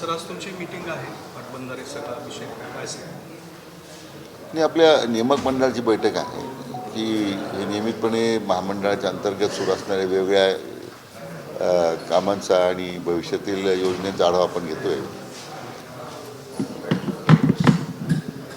Sir आज तुमची meeting आहे. पाटबंधारे सगळा विषय काय नाही आणि आपल्या नियामक मंडळाची बैठक आहे की हे नियमितपणे महामंडळाच्या अंतर्गत सुरू असणाऱ्या वेगवेगळ्या कामांचा आणि भविष्यातील योजनेचा आढावा आपण घेतोय.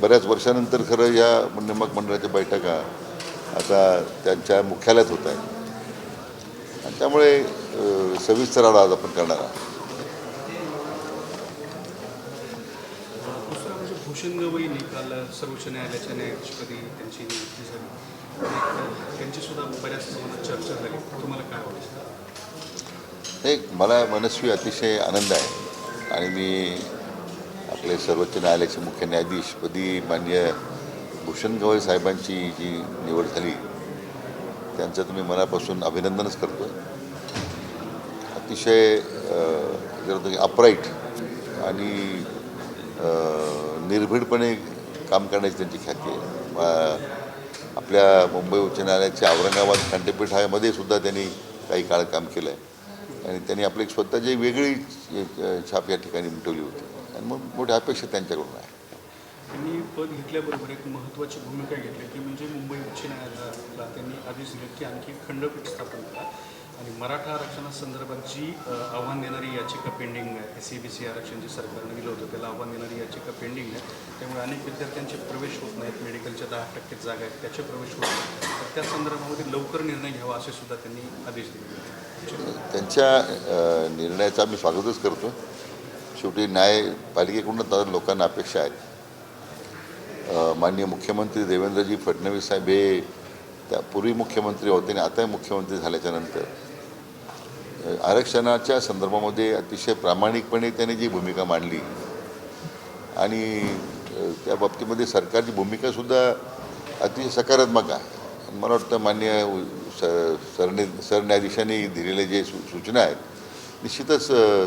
बऱ्याच वर्षानंतर खरं या नियामक मंडळाच्या बैठका आता त्यांच्या मुख्यालयात होत आहेत. आणि त्यामुळे सविस्तर आढावा आपण करणार आहोत. दुसरं भूषण गवई निकाल सर्वोच्च न्यायालयाच्या न्यायाधीशपदी त्यांची नियुक्ती झाली. त्यांचीसुद्धा बऱ्याच प्रमाणात चर्चा झाली. तुम्हाला काय वाटतं? एक मला मनस्वी अतिशय आनंद आहे. आणि मी आपले सर्वोच्च न्यायालयाचे मुख्य न्यायाधीशपदी मान्य भूषण गवई साहेबांची जी निवड झाली त्यांचं तुम्ही मनापासून अभिनंदनच करतो. अतिशय अपराईट आणि निर्भीडपणे काम करण्याची त्यांची ख्याती आहे. आपल्या मुंबई उच्च न्यायालयाच्या औरंगाबाद खंडपीठामध्ये सुद्धा त्यांनी काही काळ काम केलं आहे आणि त्यांनी आपली स्वतःची वेगळी छाप या ठिकाणी मिटवली होती. आणि मग मोठ्या अपेक्षा त्यांच्याकडून आहे. त्यांनी पद घेतल्याबरोबर एक महत्त्वाची भूमिका घेतली की म्हणजे मुंबई उच्च न्यायालयाला त्यांनी आदेश दिले की आणखी खंडपीठ स्थापन करा. आणि मराठा आरक्षणासंदर्भात जी आव्हान देणारी याचिका पेंडिंग आहे. सी बी सी आरक्षण जे सरकारनं दिलं होतं. त्याला आव्हान देणारी याचिका पेंडिंग आहे. त्यामुळे अनेक विद्यार्थ्यांचे प्रवेश होत नाहीत. मेडिकलच्या दहा टक्के जागा आहेत. त्याचे प्रवेश होत नाहीत. तर त्या संदर्भामध्ये लवकर निर्णय घ्यावा असे सुद्धा त्यांनी आदेश दिले त्यांच्या निर्णयाचा निर्णयाचं आम्ही स्वागतच करतो. शेवटी न्यायपालिकेकडून तर लोकांना अपेक्षा आहेत माननीय मुख्यमंत्री देवेंद्रजी फडणवीस साहेब हे त्या पूर्वी मुख्यमंत्री होते आणि आताही मुख्यमंत्री झाल्याच्यानंतर आरक्षणाच्या संदर्भामध्ये अतिशय प्रामाणिकपणे त्याने जी भूमिका मांडली आणि त्या बाबतीमध्ये सरकारची भूमिकासुद्धा अतिशय सकारात्मक आहे. मला वाटतं मान्य स- सरने सरन्यायाधीशांनी दिलेले जे सू सूचना आहेत निश्चितच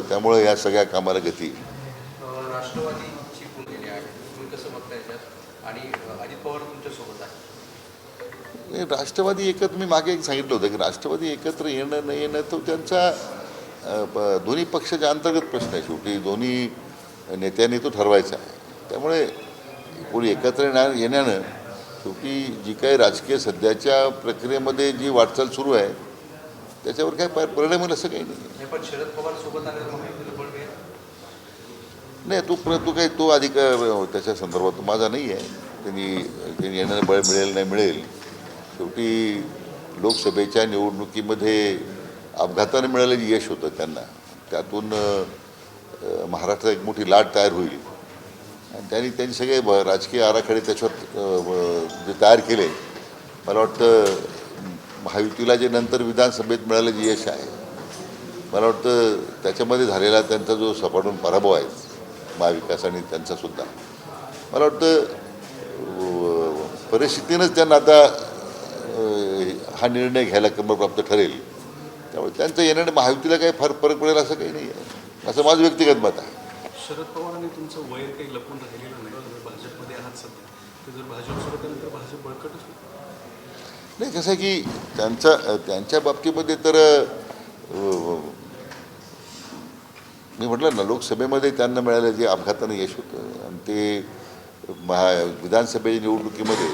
त्यामुळे या सगळ्या कामाला गती राष्ट्रवादी अ, राष्ट्रवादीची भूमिका आहे तुम्ही कसं बघता याच्यात आणि अ, अजित पवार तुमच्यासोबत आहे हे राष्ट्रवादी एकत्र मी मागे एक सांगितलं होतं की राष्ट्रवादी एकत्र येणं न येणं तो त्यांचा दोन्ही पक्षाच्या अंतर्गत प्रश्न आहे शेवटी दोन्ही नेत्यांनी तो ठरवायचा आहे. त्यामुळे कोणी एकत्र येण्या येण्यानं शेवटी जी काही राजकीय सध्याच्या प्रक्रियेमध्ये जी वाटचाल सुरू आहे त्याच्यावर काय परिणाम होईल असं काही नाही. पण शरद पवार सोबत नाही? तो प्र तो काही तो अधिकार त्याच्या संदर्भात माझा नाही आहे. त्यांनी त्यांनी येणारं बळ मिळेल नाही मिळेल. शेवटी लोकसभेच्या निवडणुकीमध्ये अपघाताने मिळालेलं यश होतं त्यांना. त्यातून महाराष्ट्रात एक मोठी लाट तयार होईल. आणि त्यांनी त्यांनी सगळे ब- राजकीय आराखडे त्याच्यावर जे तयार केले. मला वाटतं महायुतीला जे नंतर विधानसभेत मिळालं जे यश आहे. मला वाटतं त्याच्यामध्ये झालेला त्यांचा जो सपाटून पराभव आहे महाविकास आणि त्यांचासुद्धा मला वाटतं परिस्थितीनंच त्यांना आता हा निर्णय घ्यायला क्रमप्राप्त ठरेल. त्यामुळे त्यांचं येण्याने महायुतीला काही फार फरक पडेल असं काही नाही आहे असं माझं व्यक्तिगत मत आहे. शरद पवारांनी तुमचं वय काही लपून राहिलेलं नाही. तुम्ही भाजपमध्ये आहात सध्या. तर जर भाजप सोबत आलं तर भाजप बळकटच होईल. नाही कसं आहे की त्यांचा त्यांच्या बाबतीमध्ये तर मी म्हटलं ना लोकसभेमध्ये त्यांना मिळालं जे अपघातानं यश होतं. आणि ते महा विधानसभेच्या निवडणुकीमध्ये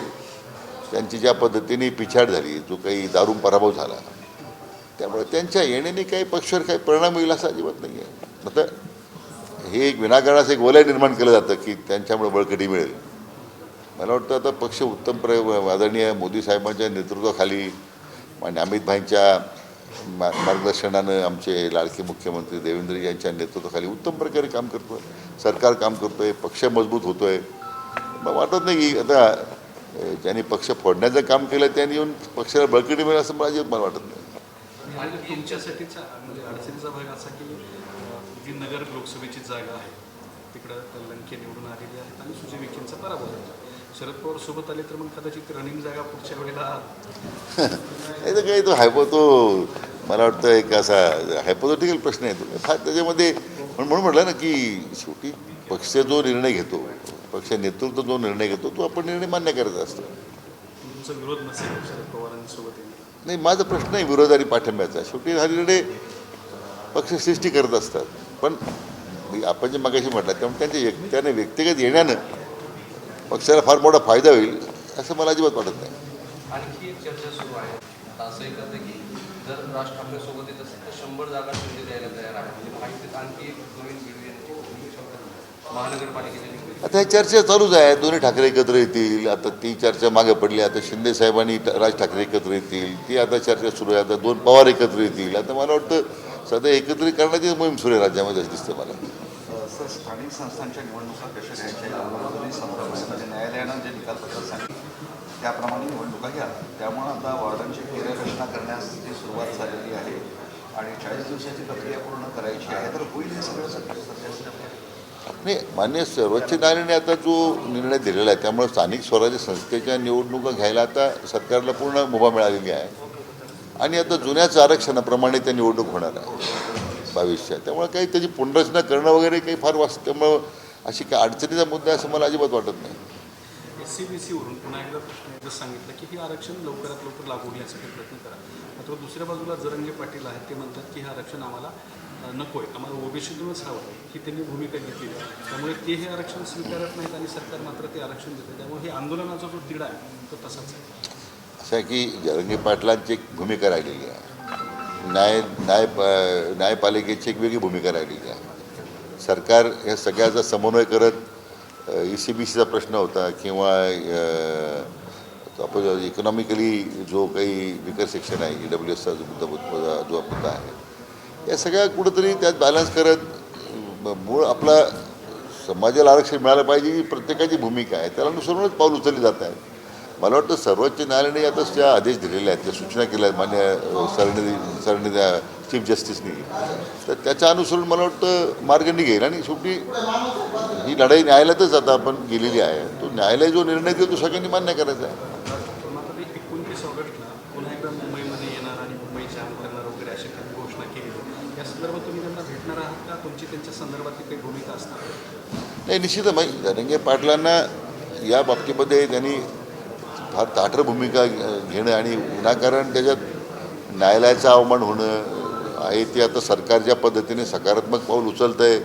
त्यांची ज्या पद्धतीने पिछाड झाली जो काही दारूण पराभव झाला त्यामुळे त्यांच्या येण्याने काही पक्षावर काही परिणाम होईल असा अजिबात नाही आहे आता हे एक विनाकाराचं एक वलय निर्माण केलं जातं की त्यांच्यामुळे बळकटी मिळेल. मला वाटतं आता पक्ष उत्तम प्र आदरणीय मोदी साहेबांच्या नेतृत्वाखाली आणि अमित भाईंच्या मा मार्गदर्शनानं आमचे लाडके मुख्यमंत्री देवेंद्र यांच्या नेतृत्वाखाली उत्तम प्रकारे काम करतो आहे सरकार काम करतो आहे पक्ष मजबूत होतो आहे वाटत नाही की आता ज्यांनी पक्ष फोडण्याचं काम केलं त्यांनी येऊन पक्षाला बळकटी मिळेल असं माझी मला वाटत नाही. तुमच्यासाठीचा म्हणजे अडचणीचा भाग असा की अं, जी नगर लोकसभेची जागा आहे तिकडं लंके निवडून आलेले आहेत आणि सुजय विखेंचा पराभव झाला. शरद पवार सोबत आले तर मग कदाचित रनिंग जागा पुढच्या वेळेला तर काही तो हायपो तो मला वाटतं एक असा हायपोथेटिकल प्रश्न आहे. तो फार त्याच्यामध्ये म्हणून म्हटलं ना की शेवटी पक्ष जो निर्णय घेतो पक्ष नेतृत्व जो निर्णय घेतो तो आपण निर्णय मान्य करायचा असतो. नाही माझा प्रश्न आहे विरोध आणि पाठिंब्याचा. शेवटी हा निर्णय पक्ष सृष्टी करत असतात. पण मी आपण जे मगाशी म्हटलं त्यामुळे त्यांच्या व्यक्- त्यांना व्यक्तिगत येण्यानं पक्षाला फार मोठा फायदा होईल असं मला अजिबात वाटत नाही. आणखी एक चर्चा सुरू आहे. असं की जर राज ठाकरे सोबत येत असेल तर शंभर जागा शिंदे द्यायला तयार आहे. म्हणजे माहितीत आणखी एक नवीन पिढी यांची महानगरपालिकेच्या निवडणुकीत आता ही चर्चा चालूच आहे. दोन्ही ठाकरे एकत्र येतील. आता ती चर्चा मागे पडली. आता शिंदे साहेबांनी राज ठाकरे एकत्र येतील. ती आता चर्चा सुरू आहे. आता दोन पवार एकत्र येतील. आता मला वाटतं सध्या एकत्रीकरणाची मोहीम सुरू आहे राज्यामध्ये असं दिसतं मला. सर स्थानिक संस्थांच्या निवडणुका कशा घ्यायच्या न्यायालयानं जे निकालपत्र सांगितलं त्याप्रमाणे निवडणुका घ्या त्यामुळं आता वॉर्डांची फेररचना करण्यास ती सुरुवात झालेली आहे. आणि चाळीस दिवसाची प्रक्रिया पूर्ण करायची आहे तर होईल हे सगळं सध्या नाही मान्य सर्वोच्च न्यायालयाने आता जो निर्णय दिलेला आहे त्यामुळे स्थानिक स्वराज्य संस्थेच्या निवडणुका घ्यायला आता सरकारला पूर्ण मुभा मिळालेली आहे. आणि आता जुन्याच आरक्षणाप्रमाणे त्या निवडणूक होणार आहे भविष्यात. त्यामुळे काही त्याची पुनर्रचना करणं वगैरे काही फार वाच त्यामुळं अशी काही अडचणीचा मुद्दा आहे असं मला अजिबात वाटत नाही. एस सी बी सीवरून पुन्हा एकदा प्रश्न सांगितलं की हे आरक्षण लवकरात लवकर लागू होईल प्रयत्न करा. मात्र दुसऱ्या बाजूला जरंगे पाटील आहेत ते म्हणतात की हे आरक्षण आम्हाला नको आहे आम्हाला ओबीसीतूनच हवं आहे ही त्यांनी भूमिका घेतली त्यामुळे ते हे आरक्षण स्वीकारत नाहीत आणि सरकार मात्र ते आरक्षण देतं त्यामुळे हे आंदोलनाचा जो तिढा आहे तो तसाच आहे. असं आहे की जरंगी पाटलांची एक भूमिका राहिलेली आहे. न्याय न्याय न्यायपालिकेची एक वेगळी भूमिका राहिलेली आहे. सरकार या सगळ्याचा समन्वय करत ई सी बी सीचा प्रश्न होता किंवा आपण इकॉनॉमिकली जो काही विकर सेक्शन आहे ई डब्ल्यू एसचा जो मुद्दा जो मुद्दा आहे या सगळ्या कुठंतरी त्यात बॅलन्स करत मूळ आपला समाजाला आरक्षण मिळालं पाहिजे ही प्रत्येकाची भूमिका आहे. त्याला अनुसरूनच पाऊल उचलली जात आहे मला वाटतं सर्वोच्च न्यायालयाने आता ज्या आदेश दिलेले आहेत त्या सूचना केल्या आहेत मान्य सरणी सरणी त्या चीफ जस्टिसनी तर त्याच्या अनुसरून मला वाटतं मार्ग निघेल. आणि शेवटी ही लढाई न्यायालयातच आता आपण गेलेली आहे. तो न्यायालय जो निर्णय देतो तो सगळ्यांनी मान्य करायचा आहे मात्र ते एकोणतीस ऑगस्टला पुन्हा एकदा मुंबईमध्ये येणार आणि मुंबई जाम करणार वगैरे अशी त्यांनी घोषणा केली आहे. या संदर्भात तुम्ही त्यांना भेटणार आहात का तुमची त्यांच्या संदर्भातली काही भूमिका असणार? नाही निश्चित माहिती धनंजय पाटलांना या बाबतीमध्ये त्यांनी फार ताठर भूमिका घेणं आणि विनाकारण त्याच्यात न्यायालयाचं अवमान होणं आहे ते आता सरकार ज्या पद्धतीने सकारात्मक पाऊल उचलतं आहे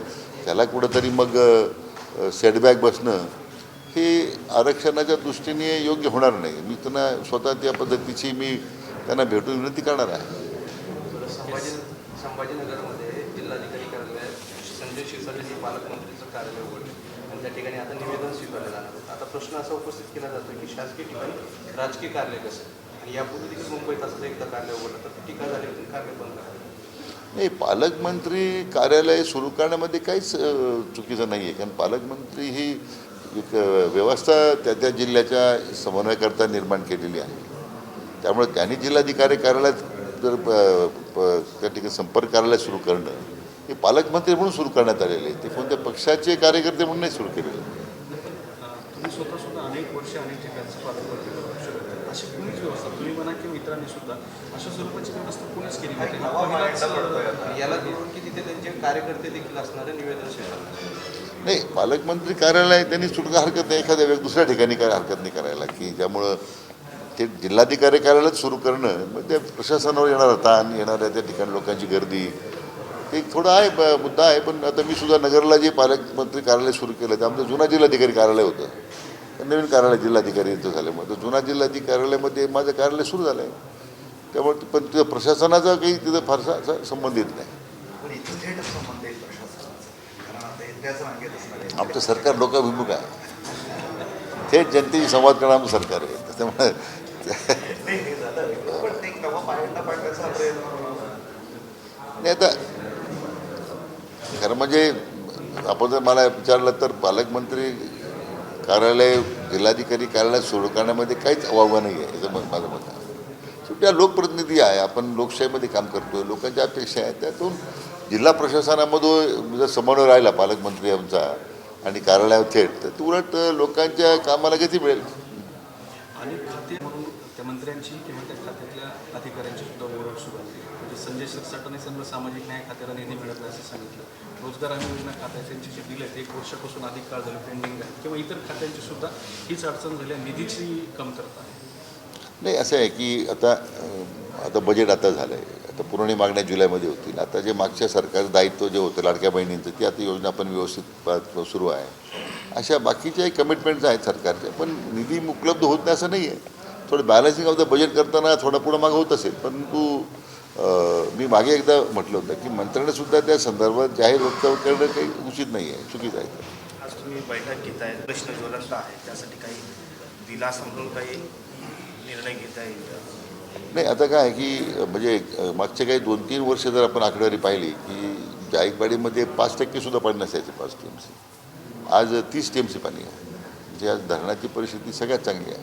त्याला कुठंतरी मग सेटबॅक बसणं हे आरक्षणाच्या दृष्टीने योग्य होणार नाही. मी त्यांना स्वतः त्या पद्धतीची मी त्यांना भेटून विनंती करणार आहे संभाजी संभाजीनगरमध्ये जिल्हाधिकारी कार्यालयात म्हणजे संजय शिरसाट पालकमंत्रीचं कार्यालय उघडलं. आणि त्या ठिकाणी आता निवेदन स्वीकारलं जाणार आहे. आता प्रश्न असा उपस्थित केला जातो की शासकीय ठिकाणी राजकीय कार्यालय कसं आणि यापूर्वी देखील मुंबईत असं एकदा कार्यालय उघडलं तर टीका झाली होती. कार्य बंद करा नाही पालकमंत्री कार्यालय सुरू करण्यामध्ये काहीच चुकीचं नाही आहे कारण पालकमंत्री ही एक व्यवस्था त्या त्या जिल्ह्याच्या समन्वयकर्ता निर्माण केलेली आहे. त्यामुळे त्यांनी जिल्हाधिकारी कार्यालयात जर त्या ठिकाणी संपर्क कार्यालय सुरू करणं हे पालकमंत्री म्हणून सुरू करण्यात आलेले आहे ते कोणत्या पक्षाचे कार्यकर्ते म्हणून नाही सुरू केलेले. नाही. हा पालकमंत्री कार्यालय त्यांनी सुटका हरकत नाही. एखाद्या वेग दुसऱ्या ठिकाणी काय हरकत नाही करायला. की ज्यामुळं ते जिल्हाधिकारी कार्यालयात सुरू करणं मग त्या प्रशासनावर येणारा ताण येणाऱ्या त्या ठिकाणी लोकांची गर्दी. ते एक थोडं आहे ब- मुद्दा आहे पण आता मी सुद्धा नगरला जे पालकमंत्री कार्यालय सुरू केलं ते आमचं जुना जिल्हाधिकारी कार्यालय होतं. नवीन कार्यालय जिल्हाधिकारी इथं झाल्यामुळे तर जुना जिल्हाधिकारी कार्यालयामध्ये माझं कार्यालय सुरू झालं आहे त्यामुळे पण तिथं प्रशासनाचा काही तिथं फारसा असा संबंध येत नाही आता आमचं सरकार लोकाभिमुख आहे. थेट जनतेशी संवाद करणं आमचं सरकार आहे. त्याच्यामुळे नाही हे झालं पण ते केव्हा पायंडा पाडण्याचा प्रयत्न नाही आता खरं म्हणजे आपण जर मला विचारलं तर पालकमंत्री कार्यालय जिल्हाधिकारी कार्यालय सुरू करण्यामध्ये काहीच अवावं नाही आहे याचं माझं मत आहे. शेवटी लोकप्रतिनिधी आहे आपण लोकशाहीमध्ये काम करतोय लोकांच्या अपेक्षा आहेत त्यातून जिल्हा प्रशासनामधून जर समन्वय राहिला पालकमंत्री आमचा आणि कार्यालयावर थेट तर ते उलट लोकांच्या कामाला गती मिळेल. खाते त्या मंत्र्यांची किंवा त्या खात्यातल्या अधिकाऱ्यांची सुद्धा सुरू संजय सरसाटने समजा सामाजिक न्याय खात्याला निधी मिळत नाही असं सांगितलं. रोजगार हमी योजना खात्याचे त्यांचे जे बिल आहेत एक वर्षापासून अधिक काळ झाले पेंडिंग आहे. किंवा इतर खात्यांची सुद्धा हीच अडचण झाली आहे. निधीची कमतरता आहे. नाही असं आहे की आता आता बजेट आता झालं आहे आता पुरवणी मागण्या जुलैमध्ये होतील. आता जे मागच्या सरकारचं दायित्व जे होतं लाडक्या बहिणींचं ती आता योजना पण व्यवस्थित सुरू आहे. अशा बाकीच्याही कमिटमेंट्स आहेत सरकारच्या पण निधी उपलब्ध होत नाही असं नाही आहे थोडं बॅलन्सिंग ऑफ द बजेट करताना थोडं पुढं मागं होत असेल परंतु मी मागे एकदा म्हटलं होतं की मंत्र्यानेसुद्धा त्या संदर्भात जाहीर वक्तव्य करणं काही उचित नाही आहे चुकीचं आहे आज तुम्ही बैठक घेताय प्रश्न ज्वलंत आहे त्यासाठी काही दिलासा म्हणून काही निर्णय घेता येईल? नाही आता काय आहे की म्हणजे अं, मागचे काही दोन तीन वर्ष जर आपण आकडेवारी पाहिली की जायकवाडीमध्ये पाच टक्केसुद्धा पाणी नसायचं पाच टी एम सी आज तीस टी एम सी पाणी आहे. म्हणजे आज धरणाची परिस्थिती सगळ्यात चांगली आहे.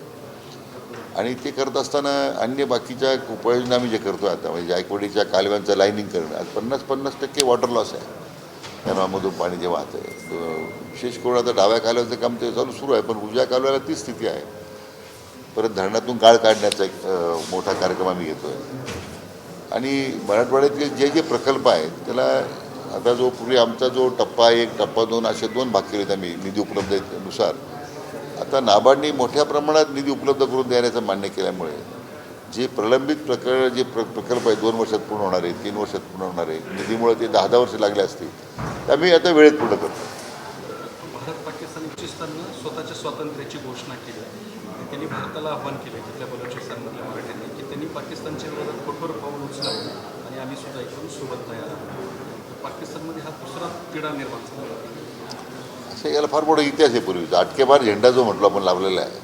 आणि ते करत असताना अन्य बाकीच्या उपाययोजना आम्ही जे करतो आता म्हणजे जायकवाडीच्या कालव्यांचं लाईनिंग करणं आज पन्नास पन्नास टक्के वॉटर लॉस आहे. कॅनॉमधून पाणी जे वाहतं आहे. विशेष करून आता डाव्या कालव्याचं काम ते चालू सुरू आहे पण उजव्या कालव्याला ती स्थिती आहे. परत धरणातून गाळ काढण्याचा एक मोठा कार्यक्रम आम्ही घेतो आहे आणि मराठवाड्यातले जे जे प्रकल्प आहेत त्याला आता जो पूर्वी आमचा जो टप्पा एक टप्पा दोन असे दोन भाग केलेत आम्ही निधी उपलब्धतेनुसार आता नाबार्डने मोठ्या प्रमाणात निधी उपलब्ध करून देण्याचं मान्य केल्यामुळे जे प्रलंबित प्रकल्प जे प्र प्रकल्प आहे दोन वर्षात पूर्ण होणार आहे तीन वर्षात पूर्ण होणार आहे निधीमुळे ते दहा दहा वर्ष लागले असतील तर आम्ही आता वेळेत पूर्ण करतो. भारत पाकिस्तान बलुचिस्ताननं स्वतःच्या स्वातंत्र्याची घोषणा केली. आणि त्यांनी भारताला आव्हान केलं तिथल्या बलुचिस्तानमधल्या मराठ्यांनी की त्यांनी पाकिस्तानच्या विरोधात कठोर पाऊल उचलावं आणि आम्ही सुद्धा इकडून सोबत तयार आहोत. पाकिस्तानमध्ये हा दुसरा तिढा निर्माण झाला. असं याला फार मोठा इतिहास आहे पूर्वीचा. अटकेबार झेंडा जो म्हटलो आपण लावलेला आहे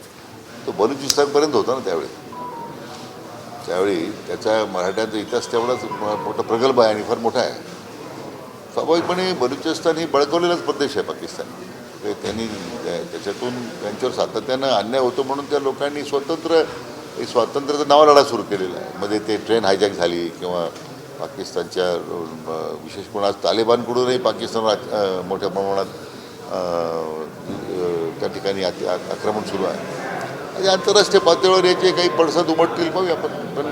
तो बलुचिस्तानपर्यंत होता ना त्यावेळी. त्यावेळी त्याचा मराठ्यांचा इतिहास तेवढाच मोठा प्रगल्भ आहे आणि फार मोठा आहे. स्वाभाविकपणे बलुचिस्तान ही बळकवलेलाच प्रदेश आहे पाकिस्तान. ते त्यांनी त्या- त्याच्यातून त्यांच्यावर सातत्यानं अन्याय होतो म्हणून त्या लोकांनी स्वतंत्र स्वातंत्र्याचा नावा लढा सुरू केलेला आहे. मध्ये ते ट्रेन हायजॅक झाली किंवा पाकिस्तानच्या विशेष करून तालिबानकडूनही पाकिस्तानवर मोठ्या प्रमाणात त्या ठिकाणी आक्रमण सुरू आहे. आणि आंतरराष्ट्रीय पातळीवर याचे काही पडसाद उमटतील बघूया आपण. पण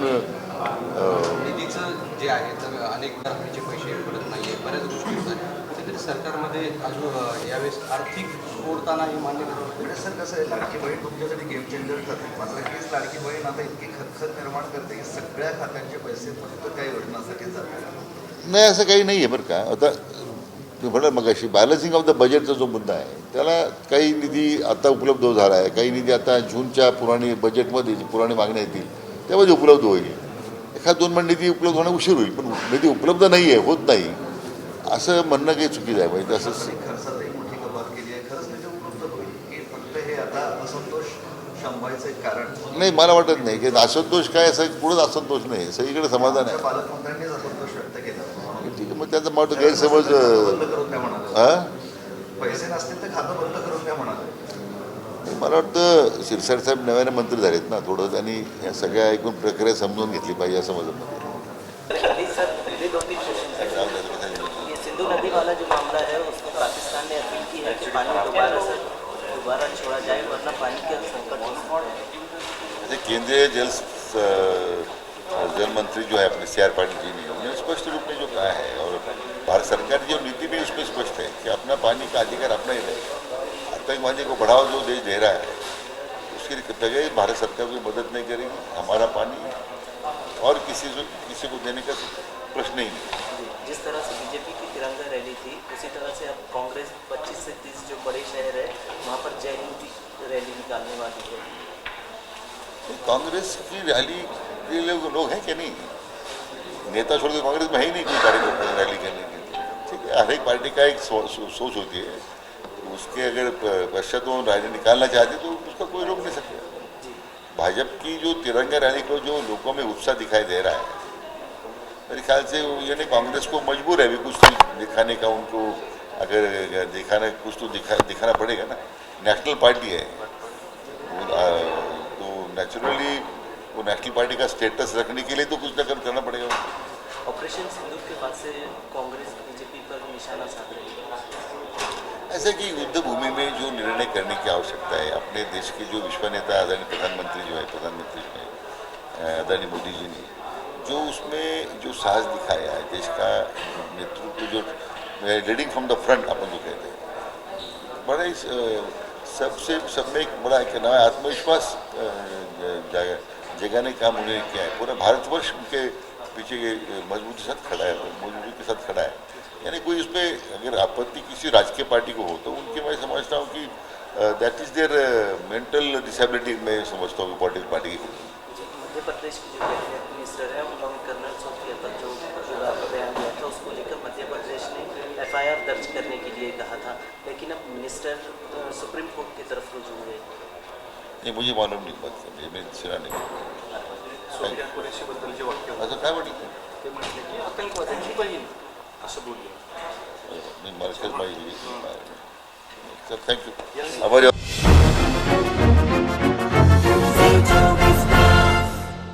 जे आहे तर अनेक पैसे पडत नाही आहे बऱ्याच गोष्टी कुठेतरी सरकारमध्ये अजून यावेळेस आर्थिक हे मान्य करावं. म्हणजे सर कसं आहे लाडकी बहीण तुमच्यासाठी गेम चेंजर ठरते मात्र हीच लाडकी बहीण आता इतकी खतखत निर्माण करते की सगळ्या खात्यांचे पैसे फक्त काही योजनांसाठी जातात. नाही असं काही नाही आहे बरं का. आता मी म्हणाल मग अशी बॅलन्सिंग ऑफ द बजेटचा जो मुद्दा आहे त्याला काही निधी आता उपलब्ध झाला आहे. काही निधी आता जूनच्या पुराणी बजेटमध्ये जी पुराणी मागण्या येतील त्यामध्ये उपलब्ध होईल. एखाद दोन महिने निधी उपलब्ध होणं उशीर होईल पण निधी उपलब्ध नाही आहे होत नाही. असं म्हणणं काही चुकीचं आहे. म्हणजे असं कारण नाही मला वाटत नाही. की असंतोष काय असं कुठंच असंतोष नाही. सगळीकडे समाधान आहे पालकमंत्र्यांनीच असंतोष व्यक्त केला ठीक आहे मग त्याचा मला गैरसमज हां मला वाटतं शिरसाट साहेब नव्याने मंत्री झालेत ना थोडं त्यांनी या सगळ्या ऐकून प्रक्रिया समजून घेतली पाहिजे असं माझं मत आहे. अभी सर ये दो तीन क्वेश्चन है ये सिंधु नदी वाला जो मामला है उसमें पाकिस्तान ने अपील की है कि पानी दोबारा से दोबारा छोड़ा जाए वरना पानी का संकट हो सकता है जैसे केंद्रीय जल जल मंत्री जो है अपने सी आर पाटिल जी ने उन्होंने स्पष्ट रूप में जो कहा है और भारत सरकार की जो नीति भी उसमें स्पष्ट है कि अपना पानी का अधिकार अपना ही रहे। आतंकवादी को बढ़ावा जो देश दे रहा है उसके लिए बगैर भारत सरकार कोई मदद नहीं करेगी हमारा पानी और किसी से किसी को देने का प्रश्न ही नहीं। जिस तरह से बीजेपी की तिरंगा रैली थी उसी तरह से अब कांग्रेस 25 से 30 जो बड़े शहर है वहाँ पर जय हिंद की रैली निकालने वाली है। तो कांग्रेस की रैली के लोग लोग हैं कि नहीं? नेता छोड़ के कांग्रेस में है ही नहीं कोई कार्यक्रम रैली करने के ठीक है हर एक पार्टी का एक सो, सो, सोच होती है। उसके अगर पश्चात वो रैली निकालना चाहते तो उसका कोई रोक नहीं सकता। भाजपा की जो तिरंगा रैली को जो लोगों में उत्साह दिखाई दे रहा है मेरे ख्याल से यानी कांग्रेस को मजबूर है अभी कुछ तो दिखाने का उनको अगर दिखाना कुछ तो दिखा दिखाना पड़ेगा ना। नेशनल पार्टी है। तो नेचुरली वो नेशनल पार्टी का स्टेटस रखने के लिए तो कुछ ना करना पड़ेगा ऑपरेशन सिंदूर के बाद से कांग्रेस बीजेपी पर निशाना साध रही है। ऐसे कि युद्ध भूमि में जो निर्णय करने की आवश्यकता है अपने देश के जो विश्व नेता आदरणीय प्रधानमंत्री जो है प्रधानमंत्री जो है आदरणीय मोदी जी ने जो उसमें जो साहस दिखाया है देश का नेतृत्व जो लीडिंग फ्रॉम द फ्रंट अपन जो कहते हैं बड़ा ही सबसे सब में एक बड़ा एक नया आत्मविश्वास अ, ज- ने काम उन्होंने किया है? पूरा भारतवर्ष उनके पीछे मजबूती के साथ खड़ा है, मजबूती के साथ खड़ा है। यानी कोई इसमें अगर आपत्ति किसी राजकीय पार्टी को हो तो उनके मैं समझता हूँ कि that is there mental disability मैं समझता हूँ पॉलिटिकल पार्टी की। पर प्रदेश ने एफआईआर दर्ज करने के लिए कहा था। लेकिन अब मिनिस्टर सुप्रीम कोर्ट की तरफ़ रुजू हुए। नाही मुझे मालूम नहीं. बात म्हणजे मी सिरा नाही असं काय म्हटलं आतंकवाद्यांची बहीण असं बोलले. मी नाही. सर थँक्यू आभारी.